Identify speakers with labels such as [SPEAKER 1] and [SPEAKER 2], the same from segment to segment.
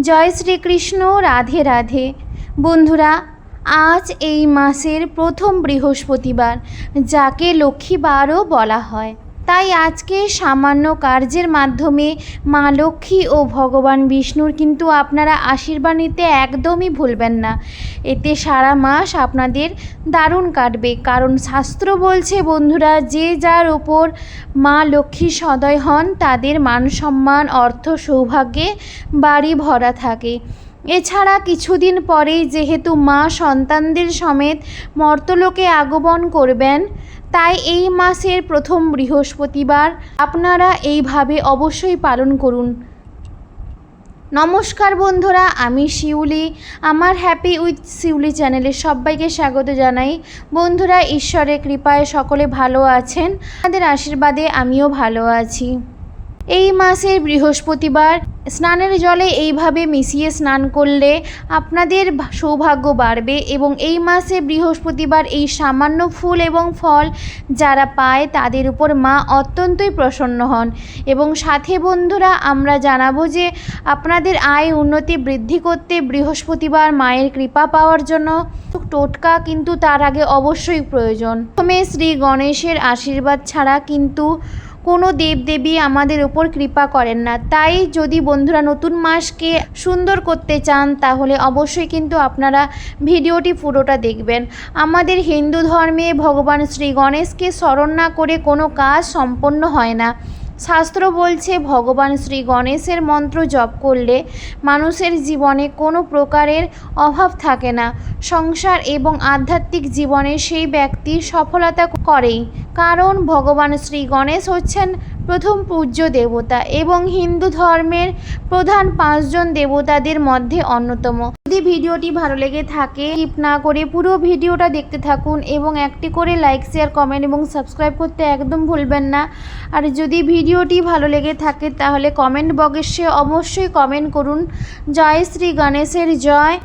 [SPEAKER 1] জয় শ্রীকৃষ্ণ রাধে রাধে। বন্ধুরা আজ এই মাসের প্রথম বৃহস্পতিবার যাকে লক্ষ্মীবারও বলা হয়। তাই আজকে সামান্য কার্যের মাধ্যমে মা লক্ষ্মী ও ভগবান বিষ্ণুর কিন্তু আপনারা আশীর্বাদ নিতে একদমই ভুলবেন না। এতে সারা মাস আপনাদের দারুণ কাটবে। কারণ শাস্ত্র বলছে, বন্ধুরা, যে যার ওপর মা লক্ষ্মী সদয় হন, তাদের মান সম্মান, অর্থ সৌভাগ্যে বাড়ি ভরা থাকে। এছাড়া কিছুদিন পরেই যেহেতু মা সন্তানদের সমেত মর্তলোকে আগমন করবেন তাই এই মাসের প্রথম বৃহস্পতিবার আপনারা এইভাবে অবশ্যই পালন করুন। নমস্কার বন্ধুরা, আমি শিউলি। আমার হ্যাপি উইথ শিউলি চ্যানেলে সবাইকে স্বাগত জানাই। বন্ধুরা, ঈশ্বরের কৃপায় সকলে ভালো আছেন। আমাদের আশীর্বাদে আমিও ভালো আছি। এই মাসের বৃহস্পতিবার স্নানের জলে এইভাবে মিশিয়ে স্নান করলে আপনাদের সৌভাগ্য বাড়বে এবং এই মাসে বৃহস্পতিবার এই সামান্য ফুল এবং ফল যারা পায় তাদের উপর মা অত্যন্তই প্রসন্ন হন। এবং সাথে বন্ধুরা, আমরা জানাব যে আপনাদের আয় উন্নতি বৃদ্ধি করতে বৃহস্পতিবার মায়ের কৃপা পাওয়ার জন্য টোটকা কিন্তু তার আগে অবশ্যই প্রয়োজন। প্রথমে শ্রী গণেশের আশীর্বাদ ছাড়া কিন্তু কোনো দেবদেবী আমাদের উপর কৃপা করেন না। তাই যদি বন্ধুরা নতুন মাসকে সুন্দর করতে চান, তাহলে অবশ্যই কিন্তু আপনারা ভিডিওটি পুরোটা দেখবেন। আমাদের হিন্দু ধর্মে ভগবান শ্রী গণেশকে স্মরণ না করে কোনো কাজ সম্পন্ন হয় না। শাস্ত্র বলছে, ভগবান শ্রী গণেশের মন্ত্র জপ করলে মানুষের জীবনে কোনো প্রকারের অভাব থাকে না। সংসার এবং আধ্যাত্মিক জীবনে সেই ব্যক্তি সফলতা করেই। কারণ ভগবান শ্রী গণেশ হচ্ছেন প্রথম পূজ্য দেবতা এবং হিন্দু ধর্মের প্রধান পাঁচজন দেবতাদের মধ্যে অন্যতম। যদি ভিডিওটি ভালো লেগে থাকে স্কিপ না করে পুরো ভিডিওটা দেখতে থাকুন এবং একটি করে লাইক শেয়ার কমেন্ট এবং সাবস্ক্রাইব করতে একদম ভুলবেন না। আর যদি ভিডিওটি ভালো লেগে থাকে, তাহলে কমেন্ট বক্সে অবশ্যই কমেন্ট করুন। জয় শ্রী গণেশের জয়।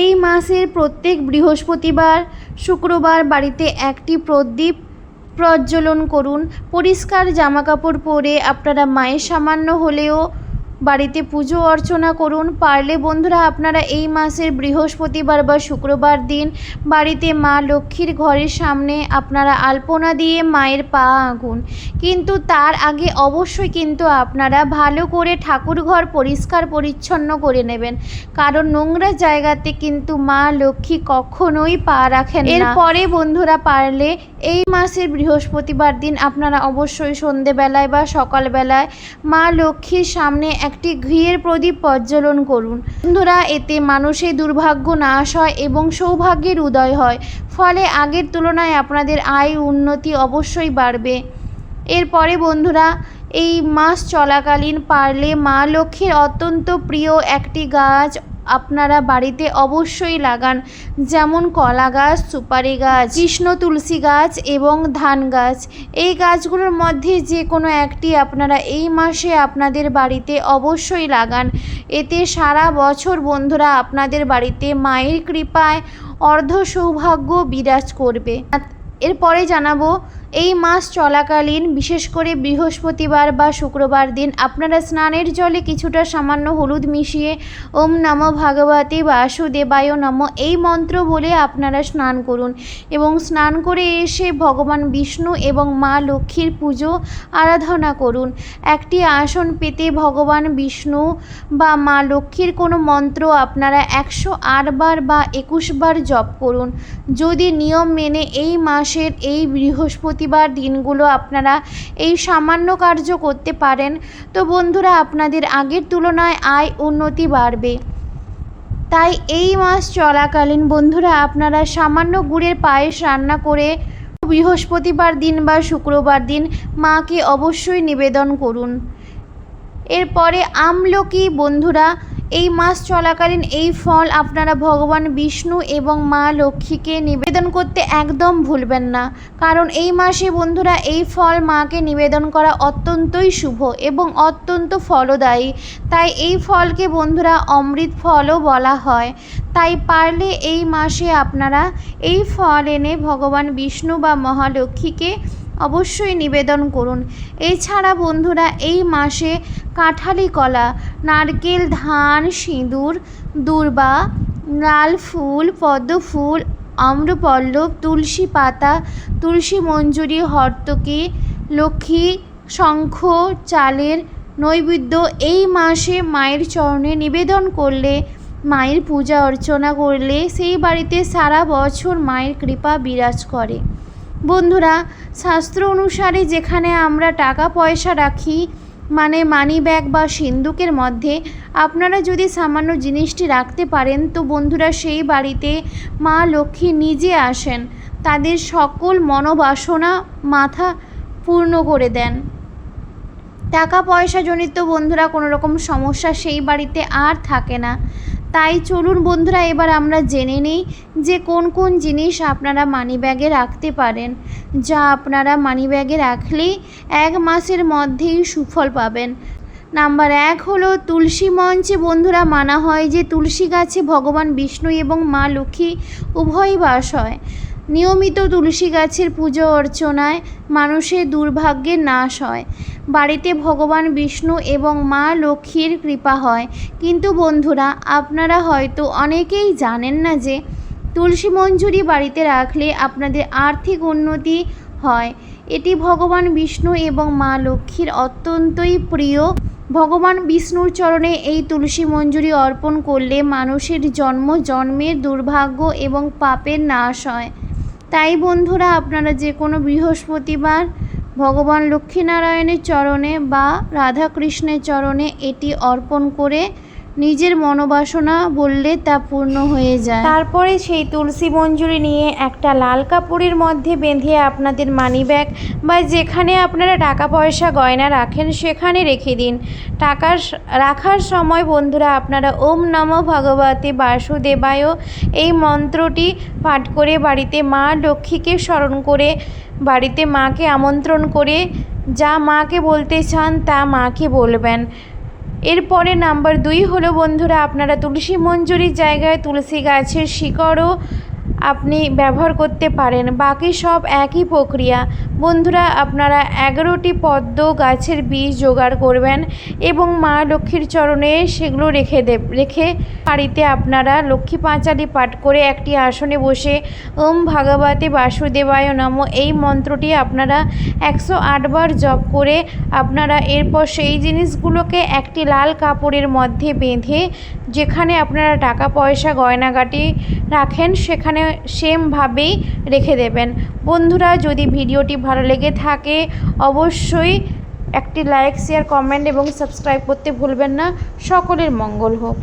[SPEAKER 1] এই মাসের প্রত্যেক বৃহস্পতিবার, শুক্রবার বাড়িতে একটি প্রদীপ প্রজ্বলন করুন। পরিষ্কার জামাকাপড় পরে আপনারা মায়ের সামান্য হলেও বাড়িতে পুজো অর্চনা করুন। পারলে বন্ধুরা আপনারা এই মাসের বৃহস্পতিবার বা শুক্রবার দিন বাড়িতে মা লক্ষ্মীর ঘরের সামনে আপনারা আলপনা দিয়ে মায়ের পা আগুন। কিন্তু তার আগে অবশ্যই কিন্তু আপনারা ভালো করে ঠাকুর ঘর পরিষ্কার পরিচ্ছন্ন করে নেবেন। কারণ নোংরা জায়গাতে কিন্তু মা লক্ষ্মী কখনোই পা রাখেন এরপরে বন্ধুরা পারলে এই মাসের বৃহস্পতিবার দিন আপনারা অবশ্যই সন্ধেবেলায় বা সকালবেলায় মা লক্ষ্মীর সামনে একটি ঘিয়ের প্রদীপ প্রজ্বলন করুন। বন্ধুরা, এতে মানুষের দুর্ভাগ্য নাশ হয় এবং সৌভাগ্যের উদয় হয়। ফলে আগের তুলনায় আপনাদের আয় উন্নতি অবশ্যই বাড়বে। এরপরে বন্ধুরা, এই মাস চলাকালীন পারলে মা লক্ষ্মীর অত্যন্ত প্রিয় একটি গাছ আপনারা বাড়িতে অবশ্যই লাগান, যেমন কলা গাছ, সুপারি গাছ, কৃষ্ণ তুলসী গাছ এবং ধান গাছ। এই গাছগুলোর মধ্যে যে কোনো একটি আপনারা এই মাসে আপনাদের বাড়িতে অবশ্যই লাগান। এতে সারা বছর বন্ধুরা আপনাদের বাড়িতে মায়ের কৃপায় অর্ধ সৌভাগ্য বিরাজ করবে। এরপরে জানাব এই মাস চলাকালীন, বিশেষ করে বৃহস্পতিবার বা শুক্রবার দিন, আপনারা স্নানের জলে কিছুটা সামান্য হলুদ মিশিয়ে ওম নম ভাগবতী বাসুদেবায় নম এই মন্ত্র বলে আপনারা স্নান করুন এবং স্নান করে এসে ভগবান বিষ্ণু এবং মা লক্ষ্মীর পুজো, আরাধনা করুন। একটি আসন পেতে ভগবান বিষ্ণু বা মা লক্ষ্মীর কোনো মন্ত্র আপনারা একশো বার বা একুশ বার জপ করুন। যদি নিয়ম মেনে এই মাসের এই বৃহস্পতিবার দিনগুলো আপনারা এই সামান্য কার্য করতে পারেন। তো বন্ধুরা, আপনাদের আগের তুলনায় আয় উন্নতি বাড়বে। তাই এই মাস চলাকালীন বন্ধুরা, আপনারা সামান্য গুড়ের পায়েস রান্না করে বৃহস্পতিবার দিন বা শুক্রবার দিন মাকে অবশ্যই নিবেদন করুন। এরপরে আমলকি বন্ধুরা এই মাস চলাকালীন এই ফল আপনারা ভগবান বিষ্ণু এবং মা লক্ষ্মীকে নিবেদন করতে একদম ভুলবেন না। কারণ এই মাসে বন্ধুরা এই ফল মাকে নিবেদন করা অত্যন্তই শুভ এবং অত্যন্ত ফলদায়ী। তাই এই ফলকে বন্ধুরা অমৃত ফলও বলা হয়। তাই পারলে এই মাসে আপনারা এই ফল এনে ভগবান বিষ্ণু বা মহালক্ষ্মীকে অবশ্যই নিবেদন করুন। এছাড়া বন্ধুরা, এই মাসে কাঁঠালি কলা, নারকেল, ধান, সিঁদুর, দূর্বা, লাল ফুল, পদ্ম ফুল, আম্রপল্লব, তুলসী পাতা, তুলসী মঞ্জুরি, হর্তকী, লক্ষ্মী শঙ্খ, চালের নৈবেদ্য এই মাসে মায়ের চরণে নিবেদন করলে, মায়ের পূজা অর্চনা করলে সেই বাড়িতে সারা বছর মায়ের কৃপা বিরাজ করে। বন্ধুরা, শাস্ত্র অনুসারে যেখানে আমরা টাকা পয়সা রাখি মানে মানি ব্যাগ বা সিন্দুকের মধ্যে, আপনারা যদি সামান্য জিনিসটি রাখতে পারেন, তো বন্ধুরা সেই বাড়িতে মা লক্ষ্মী নিজে আসেন। তাদের সকল মনোবাসনা মাথা পূর্ণ করে দেন। টাকা পয়সা জনিত বন্ধুরা কোনো রকম সমস্যা সেই বাড়িতে আর থাকে না। তাই চলুন বন্ধুরা, এবার আমরা জেনে নিই যে কোন কোন জিনিস আপনারা মানি ব্যাগে রাখতে পারেন। যা আপনারা মানি ব্যাগে রাখলেই এক মাসের মধ্যেই সুফল পাবেন। নাম্বার এক হলো তুলসী মঞ্চে বন্ধুরা মানা হয় যে তুলসী গাছে ভগবান বিষ্ণু এবং মা লক্ষ্মী উভয়ই বাস হয়। নিয়মিত তুলসী গাছের পুজো অর্চনায় মানুষের দুর্ভাগ্যের নাশ হয়। বাড়িতে ভগবান বিষ্ণু এবং মা লক্ষ্মীর কৃপা হয়। কিন্তু বন্ধুরা, আপনারা হয়তো অনেকেই জানেন না যে, তুলসী মঞ্জুরি বাড়িতে রাখলে আপনাদের আর্থিক উন্নতি হয়। এটি ভগবান বিষ্ণু এবং মা লক্ষ্মীর অত্যন্তই প্রিয়। ভগবান বিষ্ণুর চরণে এই তুলসী মঞ্জুরি অর্পণ করলে মানুষের জন্ম, জন্মের দুর্ভাগ্য এবং পাপের নাশ হয়। তাই বন্ধুরা, আপনারা যে কোনো বৃহস্পতিবার ভগবান লক্ষ্মীনারায়ণের চরণে বা রাধাকৃষ্ণের চরণে এটি অর্পণ করে নিজের মনোবাসনা বললে তা পূর্ণ হয়ে যায়। তারপরে সেই তুলসী মঞ্জুরি নিয়ে একটা লাল কাপড়ের মধ্যে বেঁধে আপনাদের মানি ব্যাগ বা যেখানে আপনারা টাকা পয়সা গয়না রাখেন সেখানে রেখে দিন। টাকার রাখার সময় বন্ধুরা আপনারা ওম নম ভগবতে বাসুদেবায় এই মন্ত্রটি পাঠ করে বাড়িতে মা লক্ষ্মীকে স্মরণ করে বাড়িতে মাকে আমন্ত্রণ করে যা মাকে বলতে চান তা মাকে বলবেন। এরপরে নাম্বার দুই হলো বন্ধুরা আপনারা তুলসী মঞ্জুরির জায়গায় তুলসী গাছের শিকড়ও আপনি ব্যবহার করতে পারেন। বাকি সব একই প্রক্রিয়া। বন্ধুরা, আপনারা এগারোটি পদ্ম গাছের বীজ জোগাড় করবেন এবং মা লক্ষ্মীর চরণে সেগুলো রেখে দেব, রেখে বাড়িতে আপনারা লক্ষ্মী পাঁচালি পাঠ করে একটি আসনে বসে ওম ভাগবতে বাসুদেবায় নম এই মন্ত্রটি আপনারা একশো আটবার জপ করে আপনারা এরপর সেই জিনিসগুলোকে একটি লাল কাপড়ের মধ্যে বেঁধে যেখানে আপনারা টাকা পয়সা গয়নাগাটি রাখেন, সেখানে সেমভাবেই রেখে দেবেন। বন্ধুরা, যদি ভিডিওটি ভালো লেগে থাকে, অবশ্যই একটি লাইক, শেয়ার, কমেন্ট এবং সাবস্ক্রাইব করতে ভুলবেন না। সকলের মঙ্গল হোক।